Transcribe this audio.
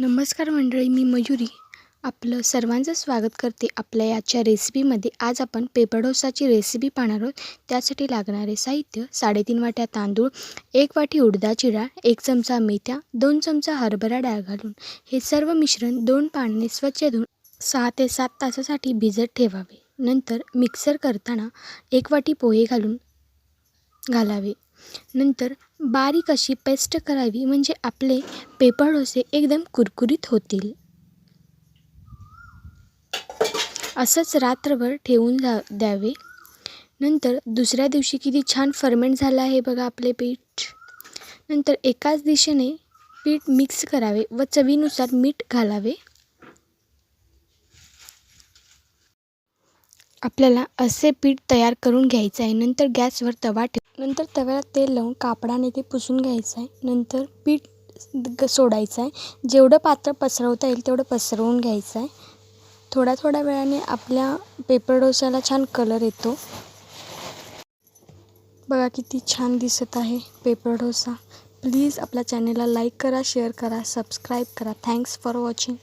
नमस्कार मंडळी मी मयुरी. आपलं सर्वांचं स्वागत करते आपल्या याच्या रेसिपीमध्ये आज आपण पेपर डोसाची रेसिपी पाहणार आहोत. त्यासाठी लागणारे साहित्य साडेतीन वाट्या तांदूळ एक वाटी उडदाची डाळ एक चमचा मेथ्या दोन चमचा हरभरा डाळ घालून हे सर्व मिश्रण दोन पाण्याने स्वच्छ धुवून सहा ते सात तासासाठी भिजत ठेवावे. नंतर मिक्सर करताना एक वाटी पोहे घालून घालावे. नंतर बारीक अशी पेस्ट करावी म्हणजे आपले पेपर डोसे एकदम कुरकुरीत होतील. असंच रात्रभर ठेवून जा द्यावे. नंतर दुसऱ्या दिवशी किती छान फर्मेंट झालं आहे बघा आपले पीठ. नंतर एकाच दिशेने पीठ मिक्स करावे व चवीनुसार मीठ घालावे. आपल्याला असे पीठ तयार करून घ्यायचं आहे. नंतर गॅसवर तवा ठेव. नंतर तव्याला तेल लावून कापडाने ते पुसून घ्यायचं आहे. नंतर पीठ ग सोडायचं आहे. जेवढं पात्र पसरवता येईल तेवढं पसरवून घ्यायचं आहे. थोड्या थोड्या वेळाने आपल्या पेपर डोसाला छान कलर येतो. बघा किती छान दिसत आहे पेपर डोसा. प्लीज आपल्या चॅनेलला लाईक करा शेअर करा सबस्क्राईब करा. Thanks for watching